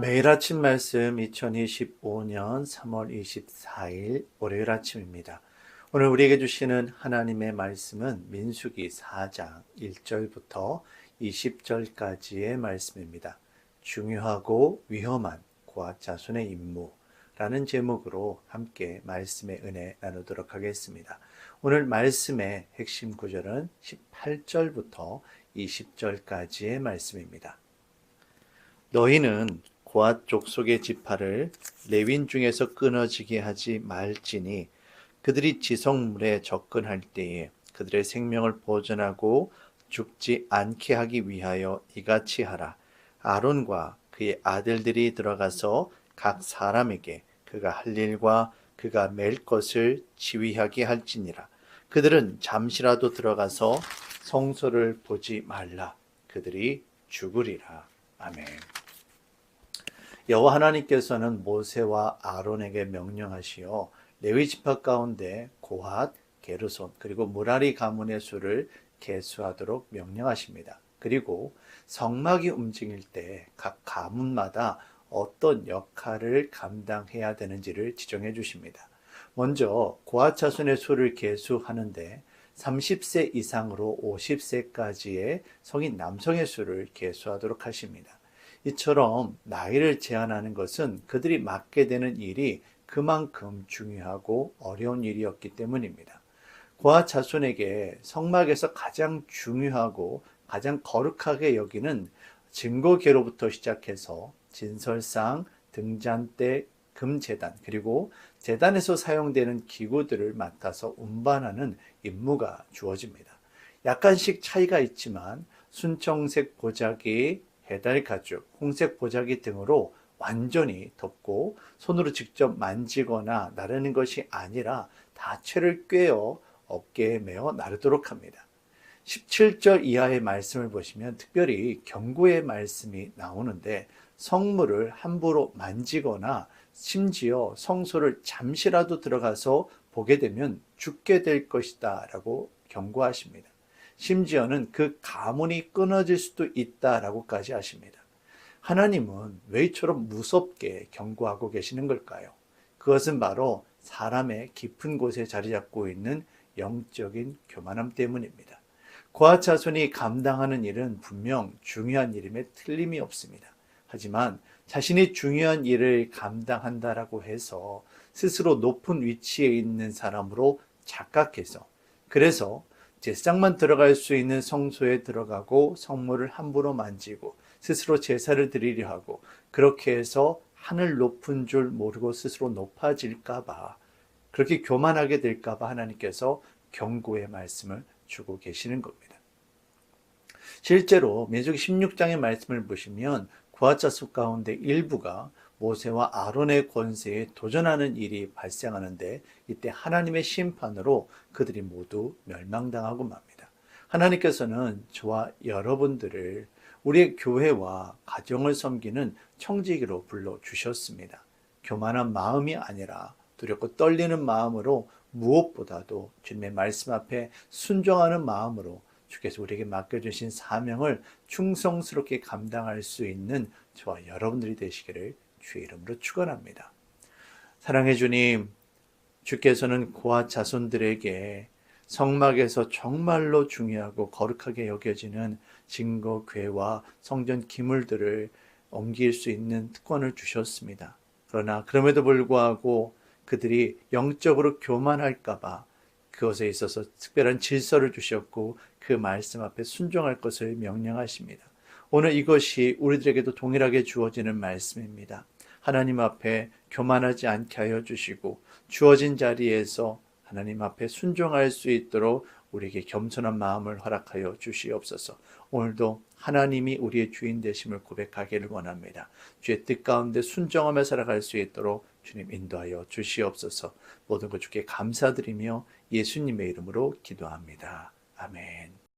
매일 아침 말씀 2025년 3월 24일 월요일 아침입니다. 오늘 우리에게 주시는 하나님의 말씀은 민수기 4장 1절부터 20절까지의 말씀입니다. 중요하고 위험한 고아 자손의 임무라는 제목으로 함께 말씀의 은혜 나누도록 하겠습니다. 오늘 말씀의 핵심 구절은 18절부터 20절까지의 말씀입니다. 너희는 고앗 족속의 지파를 레윈 중에서 끊어지게 하지 말지니 그들이 지성물에 접근할 때에 그들의 생명을 보존하고 죽지 않게 하기 위하여 이같이 하라. 아론과 그의 아들들이 들어가서 각 사람에게 그가 할 일과 그가 맬 것을 지휘하게 할지니라. 그들은 잠시라도 들어가서 성소를 보지 말라. 그들이 죽으리라. 아멘. 여호와 하나님께서는 모세와 아론에게 명령하시어 레위 지파 가운데 고핫, 게르손 그리고 무라리 가문의 수를 계수하도록 명령하십니다. 그리고 성막이 움직일 때 각 가문마다 어떤 역할을 감당해야 되는지를 지정해 주십니다. 먼저 고핫 자손의 수를 계수하는데 30세 이상으로 50세까지의 성인 남성의 수를 계수하도록 하십니다. 이처럼 나이를 제한하는 것은 그들이 맡게 되는 일이 그만큼 중요하고 어려운 일이었기 때문입니다. 고아 자손에게 성막에서 가장 중요하고 가장 거룩하게 여기는 증거계로부터 시작해서 진설상, 등잔대, 금재단, 그리고 재단에서 사용되는 기구들을 맡아서 운반하는 임무가 주어집니다. 약간씩 차이가 있지만 순청색 보자기, 배달 가죽, 홍색 보자기 등으로 완전히 덮고 손으로 직접 만지거나 나르는 것이 아니라 다채를 꿰어 어깨에 메어 나르도록 합니다. 17절 이하의 말씀을 보시면 특별히 경고의 말씀이 나오는데 성물을 함부로 만지거나 심지어 성소를 잠시라도 들어가서 보게 되면 죽게 될 것이다 라고 경고하십니다. 심지어는 그 가문이 끊어질 수도 있다라고까지 하십니다. 하나님은 왜 이처럼 무섭게 경고하고 계시는 걸까요? 그것은 바로 사람의 깊은 곳에 자리 잡고 있는 영적인 교만함 때문입니다. 고아 자손이 감당하는 일은 분명 중요한 일임에 틀림이 없습니다. 하지만 자신이 중요한 일을 감당한다라고 해서 스스로 높은 위치에 있는 사람으로 착각해서 그래서 제사장만 들어갈 수 있는 성소에 들어가고 성물을 함부로 만지고 스스로 제사를 드리려 하고 그렇게 해서 하늘 높은 줄 모르고 스스로 높아질까봐 그렇게 교만하게 될까봐 하나님께서 경고의 말씀을 주고 계시는 겁니다. 실제로 민수기 16장의 말씀을 보시면 구하자수 가운데 일부가 모세와 아론의 권세에 도전하는 일이 발생하는데 이때 하나님의 심판으로 그들이 모두 멸망당하고 맙니다. 하나님께서는 저와 여러분들을 우리의 교회와 가정을 섬기는 청지기로 불러 주셨습니다. 교만한 마음이 아니라 두렵고 떨리는 마음으로 무엇보다도 주님의 말씀 앞에 순종하는 마음으로 주께서 우리에게 맡겨주신 사명을 충성스럽게 감당할 수 있는 저와 여러분들이 되시기를 주의 이름으로 축원합니다. 사랑해 주님, 주께서는 고아 자손들에게 성막에서 정말로 중요하고 거룩하게 여겨지는 증거 괴와 성전 기물들을 옮길 수 있는 특권을 주셨습니다. 그러나 그럼에도 불구하고 그들이 영적으로 교만할까봐 그것에 있어서 특별한 질서를 주셨고 그 말씀 앞에 순종할 것을 명령하십니다. 오늘 이것이 우리들에게도 동일하게 주어지는 말씀입니다. 하나님 앞에 교만하지 않게 하여 주시고 주어진 자리에서 하나님 앞에 순종할 수 있도록 우리에게 겸손한 마음을 허락하여 주시옵소서. 오늘도 하나님이 우리의 주인 되심을 고백하기를 원합니다. 주의 뜻 가운데 순종하며 살아갈 수 있도록 주님 인도하여 주시옵소서. 모든 것 주께 감사드리며 예수님의 이름으로 기도합니다. 아멘.